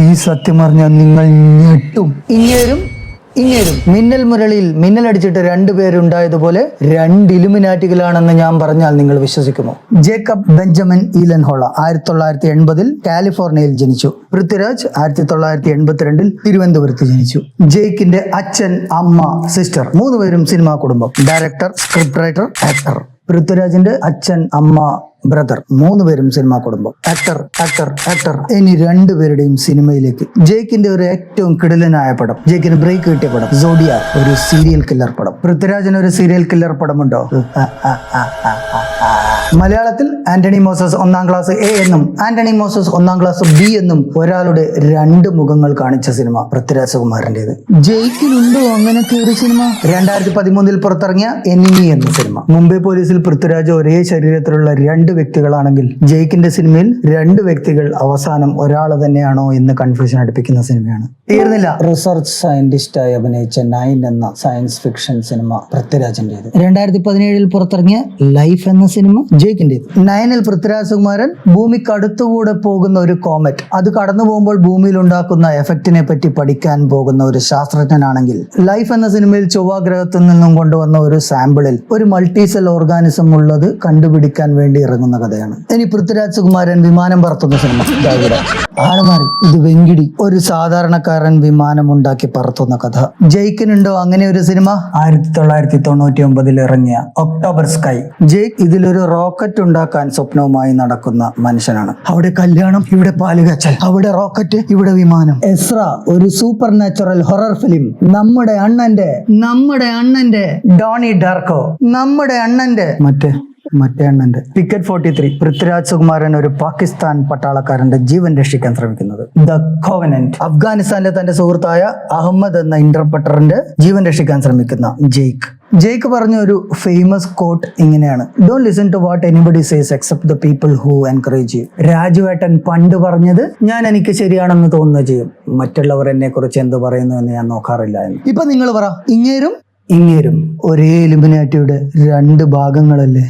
ഈ സത്യം അറിഞ്ഞാൽ നിങ്ങൾ ഞെട്ടും. ഇങ്ങേരും ഇങ്ങേരും. മിന്നൽ മുരളിയിൽ മിന്നലടിച്ചിട്ട് രണ്ടുപേരുണ്ടായതുപോലെ രണ്ട് ഇലുമിനാറ്റികളാണെന്ന് ഞാൻ പറഞ്ഞാൽ നിങ്ങൾ വിശ്വസിക്കുമോ? ജേക്കബ് ബെഞ്ചമിൻ ഈലൻ ഹോള ആയിരത്തി തൊള്ളായിരത്തി എൺപതിൽ കാലിഫോർണിയയിൽ ജനിച്ചു. പൃഥ്വിരാജ് ആയിരത്തി തൊള്ളായിരത്തി എൺപത്തിരണ്ടിൽ തിരുവനന്തപുരത്ത് ജനിച്ചു. ജേക്കിന്റെ അച്ഛൻ അമ്മ സിസ്റ്റർ മൂന്നുപേരും സിനിമാ കുടുംബം. Director script writer actor. പൃഥ്വിരാജിന്റെ അച്ഛൻ അമ്മ ബ്രദർ മൂന്ന് പേരും സിനിമാ കുടുംബം ആക്ടർ ആക്ടർ ആക്ടർ ഇനി രണ്ടുപേരുടെയും സിനിമയിലേക്ക് ജേക്കിന്റെ ഒരു ഏറ്റവും കിടലനായ പടം. ജേക്കിന് ബ്രേക്ക് കിട്ടിയ പടം. സോഡിയ ഒരു സീരിയൽ കില്ലർ പടം. പൃഥ്വിരാജന് ഒരു സീരിയൽ കില്ലർ പടമുണ്ടോ. മലയാളത്തിൽ ആന്റണി മോസസ് ഒന്നാം ക്ലാസ് എ എന്നും ആന്റണി മോസസ് ഒന്നാം ക്ലാസ് ബി എന്നും ഒരാളുടെ രണ്ട് മുഖങ്ങൾ കാണിച്ച സിനിമ പൃഥ്വിരാജ് കുമാറിന്റേത് ജയിക്കിലുണ്ടോ അങ്ങനത്തെ ഒരു സിനിമ രണ്ടായിരത്തി പതിമൂന്നിൽ പുറത്തിറങ്ങിയ എനിമി എന്ന സിനിമ മുംബൈ പോലീസിൽ പൃഥ്വിരാജ് ഒരേ ശരീരത്തിലുള്ള രണ്ട് വ്യക്തികളാണെങ്കിൽ ജയിക്കിന്റെ സിനിമയിൽ രണ്ട് വ്യക്തികൾ അവസാനം ഒരാൾ തന്നെയാണോ എന്ന് കൺഫ്യൂഷൻ അടുപ്പിക്കുന്ന സിനിമയാണ്. തീർന്നില്ല. റിസർച്ച് സയന്റിസ്റ്റായി അഭിനയിച്ച നൈൻ എന്ന സയൻസ് ഫിക്ഷൻ സിനിമ പൃഥ്വിരാജിന്റെ രണ്ടായിരത്തി പതിനേഴിൽ പുറത്തിറങ്ങിയ ലൈഫ് എന്ന സിനിമ ജയിക്കിന്റെ നൈനിൽ പൃഥ്വിരാജ് കുമാരൻ ഭൂമിക്ക് അടുത്തുകൂടെ പോകുന്ന ഒരു കോമറ്റ്. അത് കടന്നു പോകുമ്പോൾ ഭൂമിയിൽ ഉണ്ടാക്കുന്ന എഫക്റ്റിനെ പറ്റി പഠിക്കാൻ പോകുന്ന ഒരു ശാസ്ത്രജ്ഞനാണെങ്കിൽ ലൈഫ് എന്ന സിനിമയിൽ ചൊവ്വാഗ്രഹത്തിൽ നിന്നും കൊണ്ടുവന്ന ഒരു സാമ്പിളിൽ ഒരു മൾട്ടിസെൽ ഓർഗാനിസം ഉള്ളത് കണ്ടുപിടിക്കാൻ വേണ്ടി ഇറങ്ങുന്ന കഥയാണ്. ഇനി പൃഥ്വിരാജ് കുമാരൻ വിമാനം പറത്തുന്ന സിനിമ. ആൾ മാറി. ഇത് വെങ്കിടി. ഒരു സാധാരണക്കാരൻ വിമാനം ഉണ്ടാക്കി പറത്തുന്ന കഥ. ജയ്ക്കിനുണ്ടോ അങ്ങനെ ഒരു സിനിമ? ആയിരത്തി തൊള്ളായിരത്തി തൊണ്ണൂറ്റി ഒമ്പതിൽ ഇറങ്ങിയ ഒക്ടോബർ സ്കൈ. ജയ്ക്ക് ഇതിലൊരു റോക്കറ്റ് ഉണ്ടാക്കാൻ സ്വപ്നവുമായി നടക്കുന്ന മനുഷ്യനാണ്. അവിടെ കല്യാണം ഇവിടെ പാലുകച്ചൽ അവിടെ റോക്കറ്റ് ഇവിടെ വിമാനം. എസ്ര ഒരു സൂപ്പർ നാച്ചുറൽ ഹൊറർ ഫിലിം നമ്മുടെ അണ്ണന്റെ നമ്മുടെ അണ്ണന്റെ ഡോണി ഡാർക്കോ. നമ്മുടെ അണ്ണന്റെ മറ്റേ മറ്റേ അണ്ണന്റെ picket forty three Prithviraj Sukumaran ഒരു പാകിസ്ഥാൻ പട്ടാളക്കാരന്റെ ജീവൻ രക്ഷിക്കാൻ ശ്രമിക്കുന്നത്. ദ കോവനന്റ് അഫ്ഗാനിസ്ഥാനിലെ തന്റെ സുഹൃത്തായ അഹമ്മദ് എന്ന ഇന്റർപ്രട്ടറിന്റെ ജീവൻ രക്ഷിക്കാൻ ശ്രമിക്കുന്ന ജെയ്ക്ക്. ജെയ്ക്ക് പറഞ്ഞ ഒരു ഫേമസ് കോട്ട് ഇങ്ങനെയാണ്. Don't listen to what anybody says except the people who encourage you രാജുവേട്ടൻ പണ്ട് പറഞ്ഞത് ഞാൻ എനിക്ക് ശരിയാണെന്ന് തോന്നുക ചെയ്യും. മറ്റുള്ളവർ എന്നെ കുറിച്ച് എന്ത് പറയുന്നു എന്ന് ഞാൻ നോക്കാറില്ല എന്ന്. ഇപ്പൊ നിങ്ങൾ പറ ഇങ്ങേരും? ഇങ്ങേരും. ഒരേ എലിമിനാറ്റിയുടെ രണ്ട് ഭാഗങ്ങളല്ലേ?